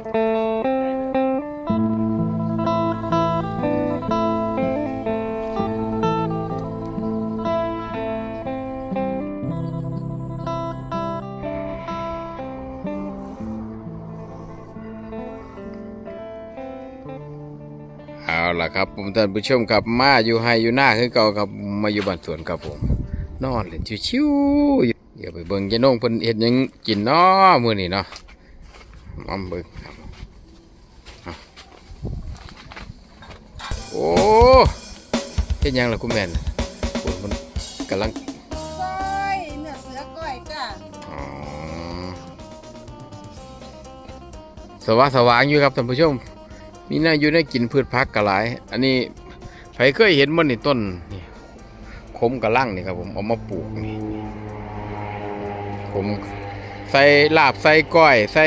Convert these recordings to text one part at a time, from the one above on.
เอาล่ะครับผมท่านผู้ชมครับมาอยู่ไฮอยู่หน้าคือเก่าครับมาอยู่บ้านสวนครับผม นอนเล่นชิวๆอยู่เดี๋ยวไปเบิ่งยายน้องเพิ่นเฮ็ดหยังกินเนาะมื้อนี้เนาะ มาเบิ่งครับเอาโอ้เฮ็ดหยังล่ะคุณแม่นโอ้ยมันกำลังก้อยเนื้อเสือก้อยจ้าอ๋อสว่างสว่างอยู่ครับท่านผู้ชม มีน่าอยู่ได้กินพืชพักกะหลาย อันนี้ใครเคยเห็นมันนี่ต้นนี่ขมกระลังนี่ครับผมเอามาปลูกนี่ผมใส่ลาบใส่ก้อยใส่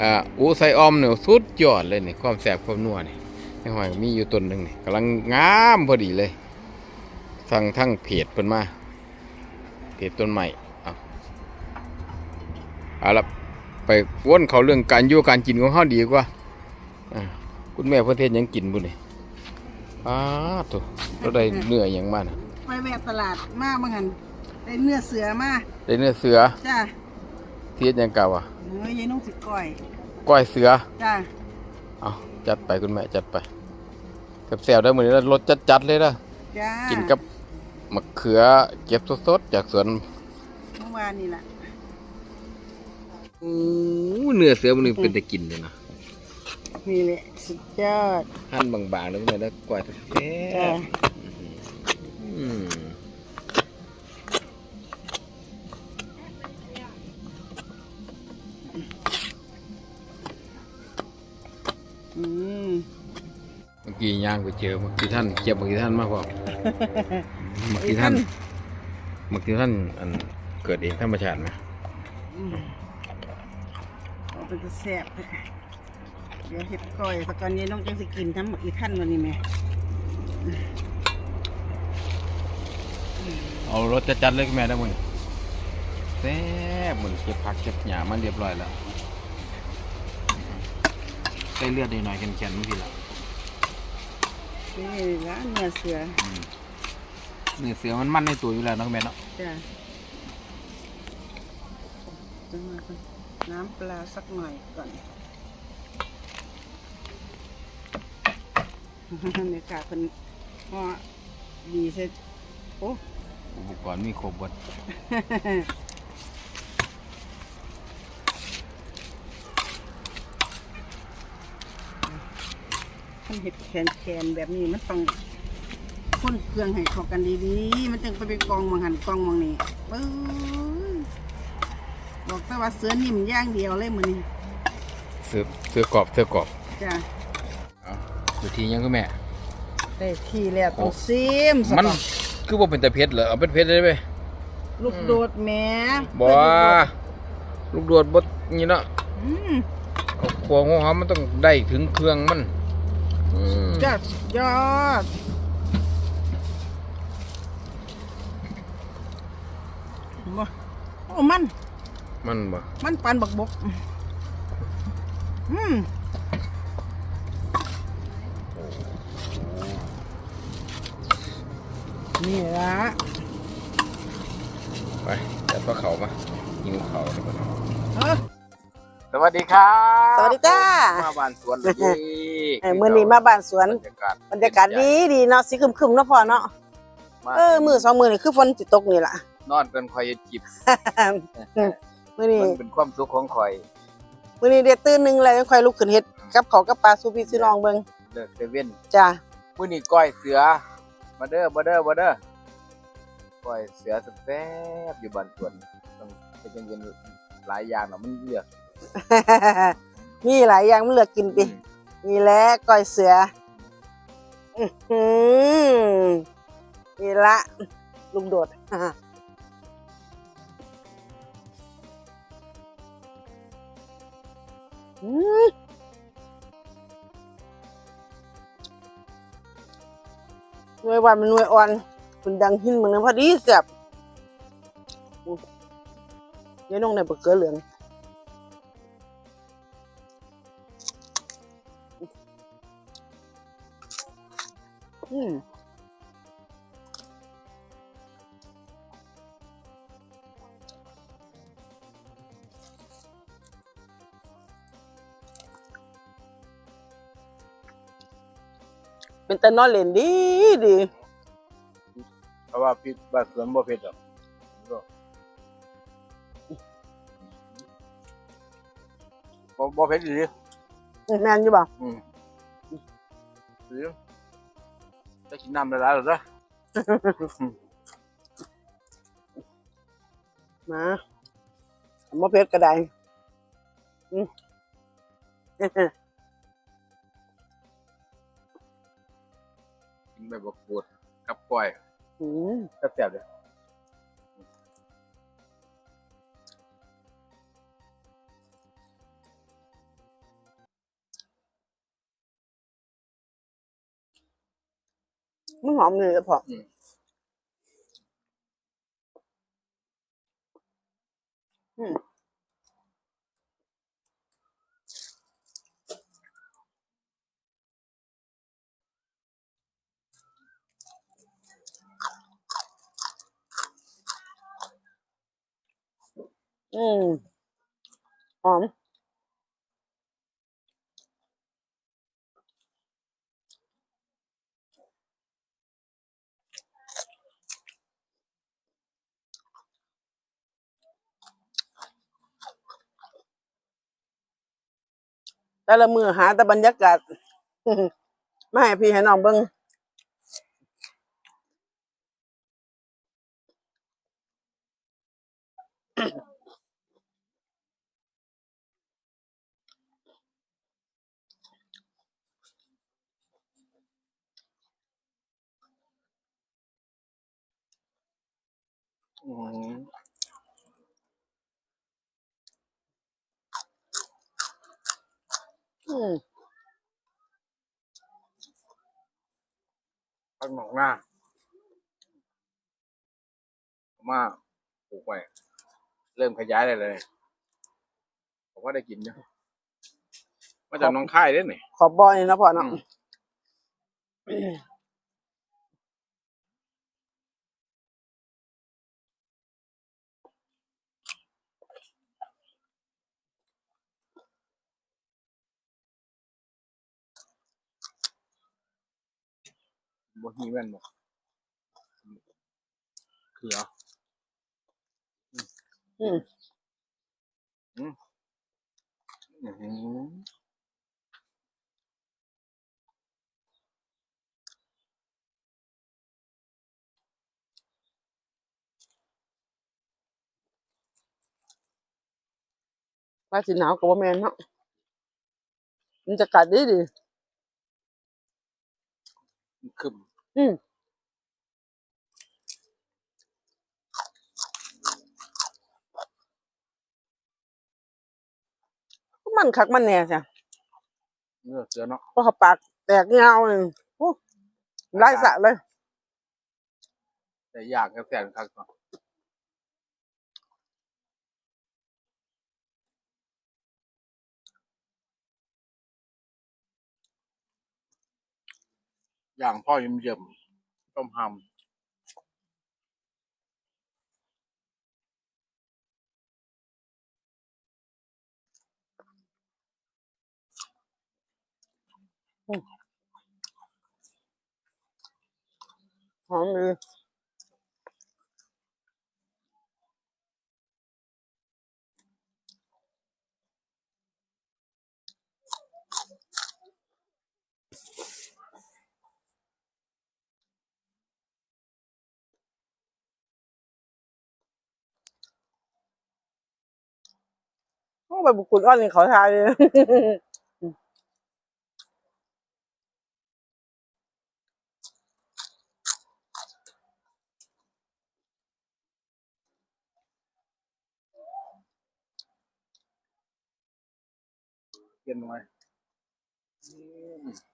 อ่าอูใส่ออมเนี่ยสุดยอดเลยนี่ความแสบความนัวนี่ไอ้หอยมีอยู่ต้นหนึ่งนี่กำลังงามพอดีเลยสั่งทั้งเพจเพิ่นมาเพจต้นใหม่เอาเอาละไปวนเขาเรื่องการอยู่การกินของเขาดีกว่าอ่าคุณแม่เพื่อนเทศหยังกินบุนี่อ้าตัวเราได้เนื้อหยังมานะไปแวะตลาดมาบางหันได้เนื้อเสือมาได้เนื้อเสือจ้า เทียดหยังเก่าอะเนื้อยายนุ่งสิก้อย ก้อยเสือ จ้าเอาจัดไปคุณแม่จัดไปกับแซวได้เหมือนรสจัดๆเลยนะจ้ากินกับมะเขือเก็บสดๆจากสวนเมื่อวานนี่แหละอู้เนื้อเสือมันนี่เป็นแต่กินเลยนะนี่แหละสุดยอดหั่นบางๆแล้วคุณแม่แล้วก้อยแท้จ้าๆอืมางไปเจอมื่อกี้ท่านเก็บมื่อกี้ท่านมากกว่ามื่อกี้ท่านมื่อกี้ท่านอันเกิดเองธรรมชาติไหมเอาเป็นจะแซ่บเดี๋ยวเห็ดก้อยสักก่อนยายน้องจังสิกินทั้งหมดอีกท่านวันนี้ไหมเอารถจัดๆเลยแม่ได้มั้ยแซ่บเหมือนเก็บผักเก็บหญ้ามันเรียบร้อยแล้วใส่เลือดหน่อยๆแข็งๆไม่ผิดละ นี่ละเนื้อเสือเนื้อเสือมันมันในตัวอยู่แล้วเนาะคุณแม่เนาะจ้าจะมาก่อนน้ำปลาสักหน่อยก่อนเนี่ยค่ะเป็นห่อดีเสร็จโอ้อุปกรณ์มีครบหมด มันเห็ดแคนแคนๆแบบนี้มันต้องพ่นเครื่องให้เข้ากันดีๆ มันจึงไปเป็นกองมังหันกองมังนี่ปื้อบอกแต่ว่าเสือนิ่มอย่างเดียวเลยมือนี้เสือเสือกรอบเสือกรอบจ้ะเอาอยู่ที่ยังคุณแม่ ได้ที่แล้วต้องซิมซะมันก่อนคือว่าเป็นแต่เพชรเหรอเอาเป็นเพชรได้ไหมลูกโดดแหม่บ่ลูกโดดบดนี่เนาะอืมเอาขวของเขามันต้องได้ถึงเครื่องมัน อืมจ้ะสุดยอดบ่โอ้มัน มันบ่มันปันบักบก อืมนี่ละไปจัดปลาเขามายิงเขาเลยบ่เนาะเออสวัสดีครับ สวัสดีจ้า มาบ้านสวนเลยอีก เออมื้อนี้มาบ้านสวนบรรยากาศบรรยากาศดีดีเนาะสีครึมๆเนาะพ่อเนาะมาเออมือสองมือนี่คือฝนสิตกนี่ล่ะนอนกันคอยจิบมื้อนี้มันเป็นความสุขของคอยมื้อนี้เด็ดตื่นหนึงแล้วยังค่อยลุกขึ้นเฮ็ดกับข้าวกับปลาสู่พี่สู่น้องเบิ่งเลิกเซเว่นจ้ามื้อนี้ก้อยเสือมาเด้อมาเด้อมาเด้อก้อยเสือแซ่บๆอยู่บ้านสวนต้องเป็นเย็นๆหลายอย่างเนาะมันเลือกมีหลายอย่างมันเลือกกินติ นี่แหละก้อยเสืออือนี่ละ ลุงโดดอืมหน่วยวันมันหน่วยอ่อนคุณดังหินมึงนะพอดีเสียบอู้ยายน้องในบะเกลือเหลือง อืมเป็นแต่นอนเล่นดีดีเพราะว่าพริ จะกินน้ำละลายหรอจ๊ะมาบ่เผ็ดก็ได้อืมกินแบบบกรูดกับก้อยอืมแซ่บๆเลย มันหอมเลยพออืมอืมอืมหอม แต่ละมือหาแต่บรรยากาศไม่ให้พี่ให้น้องเบิ่งอืม อืม พักหนองหน้าเอามาปลูกไว้เริ่มขยายได้เลย ผมว่าได้กินเนาะมาจากหน้องค่ายเด้อนี่ขอบบอยนี่เนาะพ่อเนาะ อืมบ่ฮีแม่นบ่คือเหรออืมอือหือว่าสิหนาวกับว่าแมนเนาะมันจะกัดดีดีคึม อืมมันคักมันแน่จ้ะเนื้อเสือเนาะเพราะเขาปากแตกเงาเลยโอ้ไล่สะเลย แต่ยากกับแสนคักเนาะ อย่างพ่อเยิ่มๆต้มหำหอมดี ไปบุกกุณอ้อนนี่เขาทายเลยเย็นไว้อืม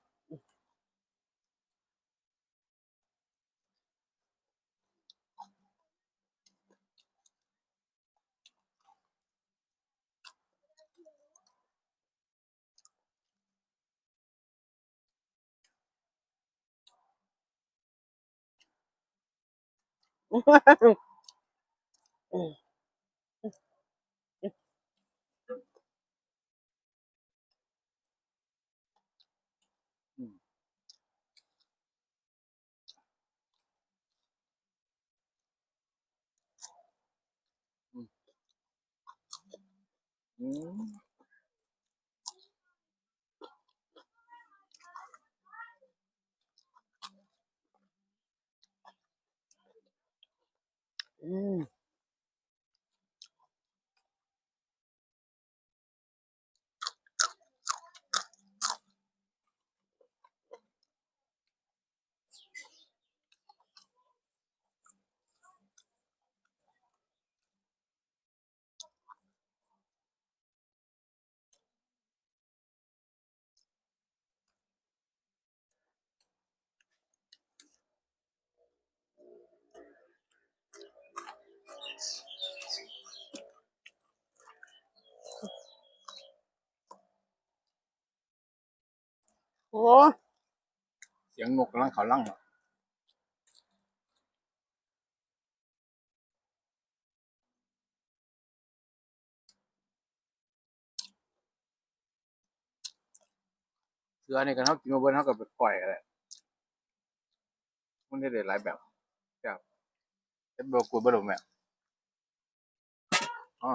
อื ม อืมโอ้เสียงนกกำลังเขาลั่งอะเสือนี่กันเขากินมาเบิ้ลเขากับไปปล่อยอะไรมันได้หลายแบบแบบเป็นเบลกูเบลแม่อ๋อ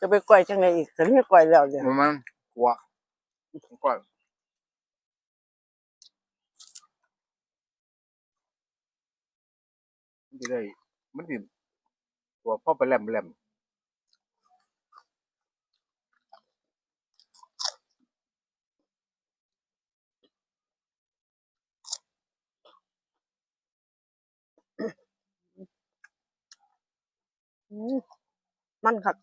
จะไปก่อยจังไงอีกฉันไม่ก่อยแล้วเนี่ยมันมันกลัว มันก็มันจะได้มันดิตัวพ่อไปแหลมแหลมมันคัก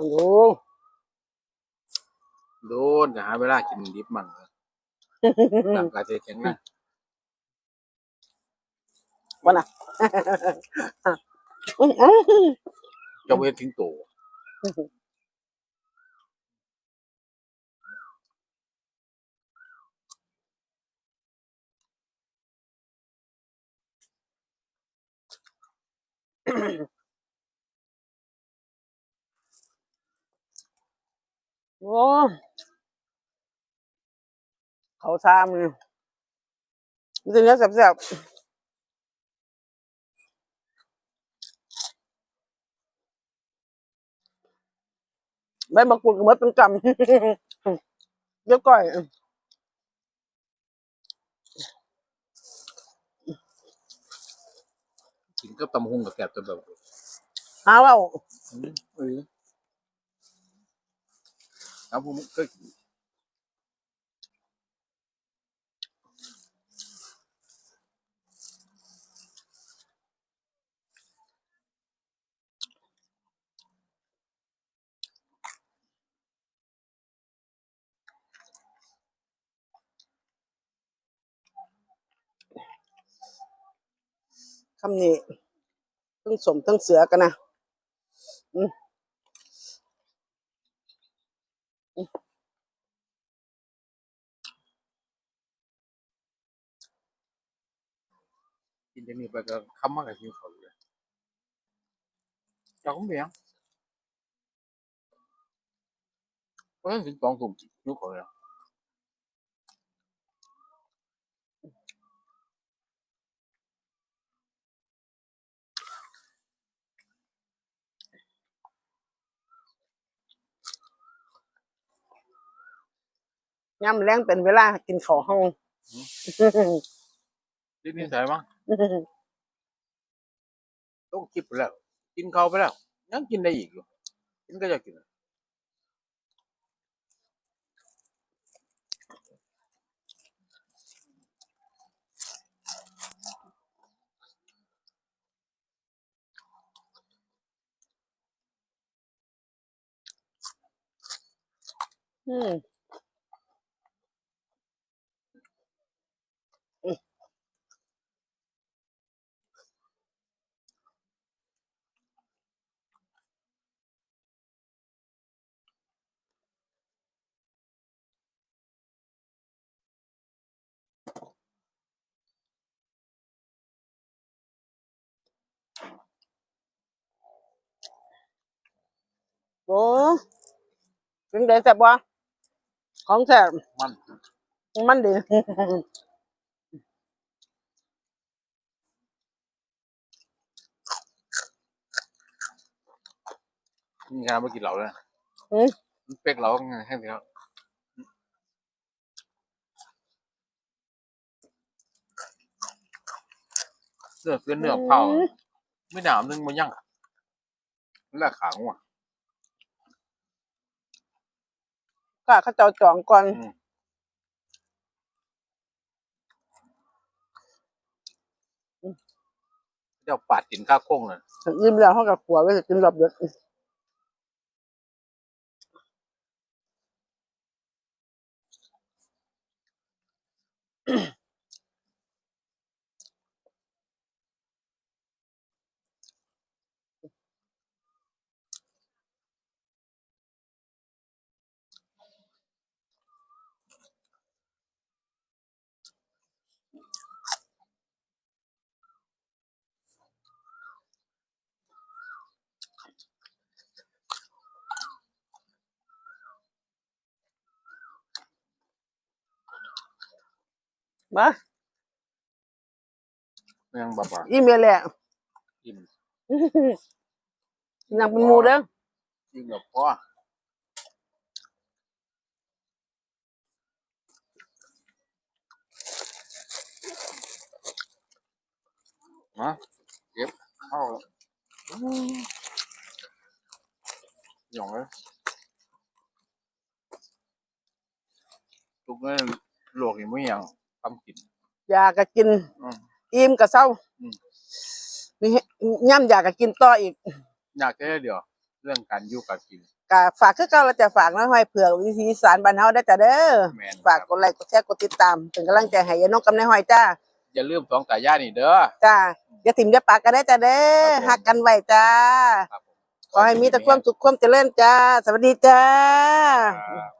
โอ้โหโดนจะหาเวลากินดิบมันร่างกายจะแข็งแรงวันน่ะอื้ออื้อจะเว้นทิ้งโต โอ้เขาซามือมันจะเนื้อแซ่บๆใบมะกรูดก็หมดเป็นกำเดี๋ยวก่อยกินก็ตำหุงกับแกบตัวแบบหาว่าอืมเออ ตำหุงก็คำนี้ทั้งสมทั้งเสือกันนะ อืม กินจะนี่ไปก็คำมากกับหิวเขาเลยเจ้าของเบียงเพราะฉะนั้นถึงสองทุ่มหิวเขาเลย ย่ำแรงเป็นเวลากินข้าวห้องรีบนิสัยมั้งต้องกินไปแล้ว กินข้าวไปแล้วยังกินได้อีกอยู่กินก็จะกินอืม โอ้เป็นไงแซ่บวะของแซ่บมัน มันดี นี่ครับมากินเหล้าเลยอืม มันเป๊กเหล้าไงให้สิครับเนื้อเสื้อเนื้อเผาไม่หนามนึงมันยังแลกขาของว่ะ ก็เขาเจ้าจองก่อน อืม เจ้าปาดกินข้าวโค้งเลยยิ้มแล้วเขากับขัวไว้จะกินรอบเดือด มายังแบบว่าอีเมลแหละอิ่มนางเป็นหมูเด้อยิ่งแบบพ่อมาเก็บเข้าหย่องเลยทุกเรื่องลวกอย่างไม่ยัง ทำกิน อยากก็กิน อืม อิ่มก็เศร้าอืม มีย่ำอยากก็กินต่ออีกอยากจะได้เดี๋ยว เรื่องการอยู่การกิน ก็ฝากคือเก่าเราจะฝากน้อยห้อยเผือกวิธีสารบ้านเฮาได้อจ้ะเด้อแม่นฝากกดไลค์กดแชร์กดติดตามเป็นกำลังใจให้ยายนกกับนายห้อยจ้าอย่าลืมสองตายายนี่เด้อ จ้าอย่าถิ่มอย่าปากกันได้อจ้ะเด้อครับผม หักกันไว้จ้า ครับผมขอให้มีแต่ความสุขความเจริญจ้า สวัสดีจ้า ครับ